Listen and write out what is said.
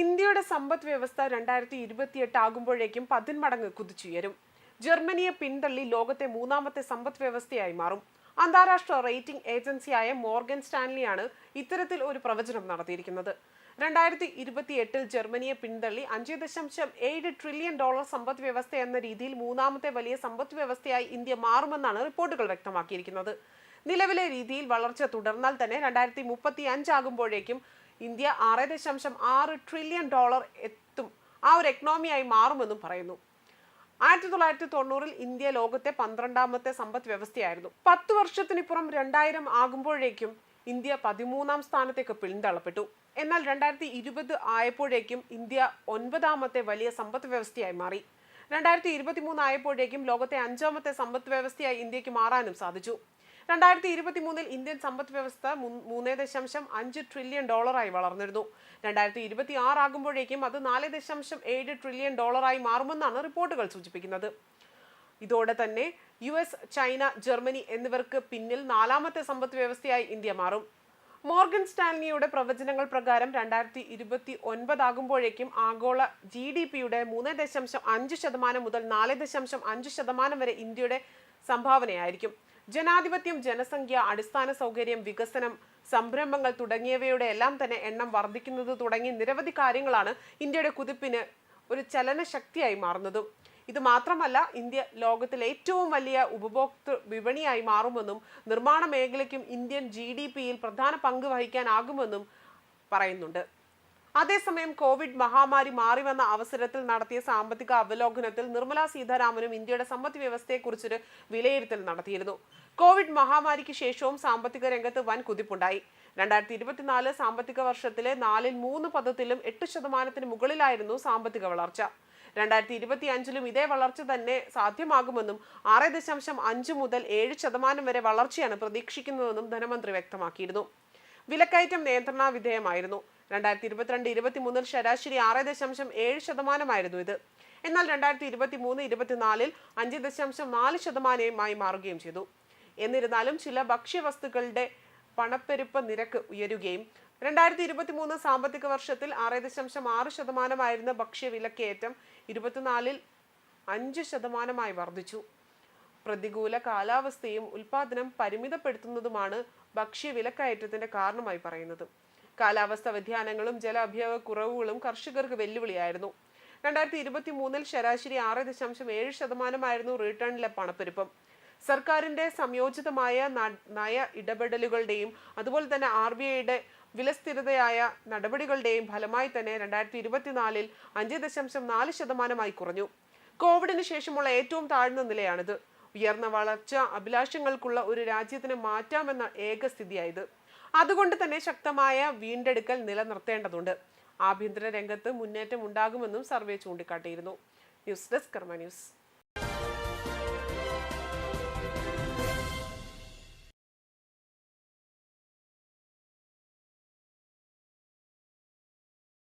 ഇന്ത്യയുടെ സമ്പദ് വ്യവസ്ഥ രണ്ടായിരത്തി ഇരുപത്തിയെട്ട് ആകുമ്പോഴേക്കും പതിന്മടങ്ങ് കുതിച്ചുയരും ജർമ്മനിയെ പിന്തള്ളി ലോകത്തെ മൂന്നാമത്തെ സമ്പദ് വ്യവസ്ഥയായി മാറും. അന്താരാഷ്ട്ര റേറ്റിംഗ് ഏജൻസിയായ മോർഗൻ സ്റ്റാൻലിയാണ് ഇത്തരത്തിൽ ഒരു പ്രവചനം നടത്തിയിരിക്കുന്നത്. രണ്ടായിരത്തി ഇരുപത്തി എട്ടിൽ ജർമ്മനിയെ പിന്തള്ളി അഞ്ച് ദശാംശം ഏഴ് ട്രില്യൺ ഡോളർ സമ്പദ് വ്യവസ്ഥ എന്ന രീതിയിൽ മൂന്നാമത്തെ വലിയ സമ്പദ് വ്യവസ്ഥയായി ഇന്ത്യ മാറുമെന്നാണ് റിപ്പോർട്ടുകൾ വ്യക്തമാക്കിയിരിക്കുന്നത്. നിലവിലെ രീതിയിൽ വളർച്ച തുടർന്നാൽ തന്നെ രണ്ടായിരത്തി മുപ്പത്തി അഞ്ചാകുമ്പോഴേക്കും ഇന്ത്യ ആറ് ദശാംശം ആറ് ട്രില്യൺ ഡോളർ എത്തും. ആ ഒരു എക്കണോമിയായി മാറുമെന്നും പറയുന്നു. ആയിരത്തി തൊള്ളായിരത്തി തൊണ്ണൂറിൽ ഇന്ത്യ ലോകത്തെ പന്ത്രണ്ടാമത്തെ സമ്പദ് വ്യവസ്ഥയായിരുന്നു. പത്ത് വർഷത്തിനിപ്പുറം രണ്ടായിരം ആകുമ്പോഴേക്കും ഇന്ത്യ പതിമൂന്നാം സ്ഥാനത്തേക്ക് പിന്തള്ളപ്പെട്ടു. എന്നാൽ രണ്ടായിരത്തി ഇരുപത് ആയപ്പോഴേക്കും ഇന്ത്യ ഒൻപതാമത്തെ വലിയ സമ്പദ് വ്യവസ്ഥയായി മാറി. രണ്ടായിരത്തി ഇരുപത്തി മൂന്ന് ആയപ്പോഴേക്കും ലോകത്തെ അഞ്ചാമത്തെ സമ്പദ് വ്യവസ്ഥയായി ഇന്ത്യയ്ക്ക് മാറാനും സാധിച്ചു. രണ്ടായിരത്തി ഇരുപത്തി മൂന്നിൽ ഇന്ത്യൻ സമ്പദ് വ്യവസ്ഥ മൂന്ന് ദശാംശം അഞ്ച് ട്രില്യൺ ഡോളറായി വളർന്നിരുന്നു. രണ്ടായിരത്തി ഇരുപത്തി ആറ് ആകുമ്പോഴേക്കും അത് നാല് ദശാംശം ഏഴ് ട്രില്യൺ ഡോളറായി മാറുമെന്നാണ് റിപ്പോർട്ടുകൾ സൂചിപ്പിക്കുന്നത്. ഇതോടെ തന്നെ യു എസ് ചൈന ജർമ്മനി എന്നിവർക്ക് പിന്നിൽ നാലാമത്തെ സമ്പദ് വ്യവസ്ഥയായി ഇന്ത്യ മാറും. മോർഗൻ സ്റ്റാൻലിയുടെ പ്രവചനങ്ങൾ പ്രകാരം രണ്ടായിരത്തി ഇരുപത്തി ഒൻപതാകുമ്പോഴേക്കും ആഗോള ജി ഡി പിയുടെ മൂന്ന് ദശാംശം അഞ്ച് ശതമാനം മുതൽ നാല് ദശാംശം അഞ്ച് ശതമാനം വരെ ഇന്ത്യയുടെ സംഭാവനയായിരിക്കും. ജനാധിപത്യം ജനസംഖ്യ അടിസ്ഥാന സൗകര്യം വികസനം സംരംഭങ്ങൾ തുടങ്ങിയവയുടെ എല്ലാം തന്നെ എണ്ണം വർദ്ധിക്കുന്നത് തുടങ്ങി നിരവധി കാര്യങ്ങളാണ് ഇന്ത്യയുടെ കുതിപ്പിന് ഒരു ചലനശക്തിയായി മാറുന്നതും. ഇത് മാത്രമല്ല ഇന്ത്യ ലോകത്തിലെ ഏറ്റവും വലിയ ഉപഭോക്തൃ വിപണിയായി മാറുമെന്നും നിർമ്മാണ മേഖലയ്ക്കും ഇന്ത്യൻ ജി ഡി പിയിൽ പ്രധാന പങ്ക് വഹിക്കാനാകുമെന്നും പറയുന്നുണ്ട്. അതേസമയം കോവിഡ് മഹാമാരി മാറിവന്ന അവസരത്തിൽ നടത്തിയ സാമ്പത്തിക അവലോകനത്തിൽ നിർമ്മല സീതാരാമനും ഇന്ത്യയുടെ സമ്പദ് വ്യവസ്ഥയെക്കുറിച്ചൊരു വിലയിരുത്തൽ നടത്തിയിരുന്നു. കോവിഡ് മഹാമാരിക്ക് ശേഷവും സാമ്പത്തിക രംഗത്ത് വൻ കുതിപ്പുണ്ടായി. രണ്ടായിരത്തി ഇരുപത്തിനാല് സാമ്പത്തിക വർഷത്തിലെ നാലിൽ മൂന്ന് പദത്തിലും എട്ട് ശതമാനത്തിന് മുകളിലായിരുന്നു സാമ്പത്തിക വളർച്ച. രണ്ടായിരത്തി ഇരുപത്തി അഞ്ചിലും ഇതേ വളർച്ച തന്നെ സാധ്യമാകുമെന്നും ആറ് ദശാംശം അഞ്ച് മുതൽ ഏഴ് ശതമാനം വരെ വളർച്ചയാണ് പ്രതീക്ഷിക്കുന്നതെന്നും ധനമന്ത്രി വ്യക്തമാക്കിയിരുന്നു. വിലക്കയറ്റം നിയന്ത്രണ വിധേയമായിരുന്നു. രണ്ടായിരത്തി ഇരുപത്തിരണ്ട് ഇരുപത്തി മൂന്നിൽ ശരാശരി ആറ് ദശാംശം ഏഴ് ശതമാനമായിരുന്നു ഇത്. എന്നാൽ രണ്ടായിരത്തി ഇരുപത്തി മൂന്ന് ഇരുപത്തിനാലിൽ അഞ്ച് ദശാംശം നാല് ശതമാനമായി മാറുകയും ചെയ്തു. എന്നിരുന്നാലും ചില ഭക്ഷ്യവസ്തുക്കളുടെ പണപ്പെരുപ്പ നിരക്ക് ഉയരുകയും രണ്ടായിരത്തി ഇരുപത്തി മൂന്ന് സാമ്പത്തിക വർഷത്തിൽ ആറ് ദശാംശം ആറ് ശതമാനമായിരുന്ന ഭക്ഷ്യവിലക്കയറ്റം ഇരുപത്തിനാലിൽ അഞ്ച് ശതമാനമായി വർദ്ധിച്ചു. പ്രതികൂല കാലാവസ്ഥയും ഉൽപാദനം പരിമിതപ്പെടുത്തുന്നതുമാണ് ഭക്ഷ്യവിലക്കയറ്റത്തിന്റെ കാരണമായി പറയുന്നത്. കാലാവസ്ഥ വ്യതിയാനങ്ങളും ജല അഭ്യവ കുറവുകളും കർഷകർക്ക് വെല്ലുവിളിയായിരുന്നു. രണ്ടായിരത്തി ഇരുപത്തി മൂന്നിൽ ശരാശരി ആറ് ദശാംശം ഏഴ് ശതമാനമായിരുന്നു റിട്ടേണിലെ പണപ്പെരുപ്പം. സർക്കാരിന്റെ സംയോജിതമായ നയ ഇടപെടലുകളുടെയും അതുപോലെ തന്നെ ആർ ബി ഐയുടെ വിലസ്ഥിരതയായ നടപടികളുടെയും ഫലമായി തന്നെ രണ്ടായിരത്തി ഇരുപത്തിനാലിൽ അഞ്ച് ദശാംശം നാല് ശതമാനമായി കുറഞ്ഞു. കോവിഡിന് ശേഷമുള്ള ഏറ്റവും താഴ്ന്ന നിലയാണിത്. ഉയർന്ന വളർച്ച അഭിലാഷങ്ങൾക്കുള്ള ഒരു രാജ്യത്തിന് മാറ്റാമെന്ന ഏക സ്ഥിതിയായത്. അതുകൊണ്ട് തന്നെ ശക്തമായ വീണ്ടെടുക്കൽ നിലനിർത്തേണ്ടതുണ്ട്. ആഭ്യന്തര രംഗത്ത് മുന്നേറ്റം ഉണ്ടാകുമെന്നും survey ചൂണ്ടിക്കാട്ടിയിരുന്നു. News desk Karma news.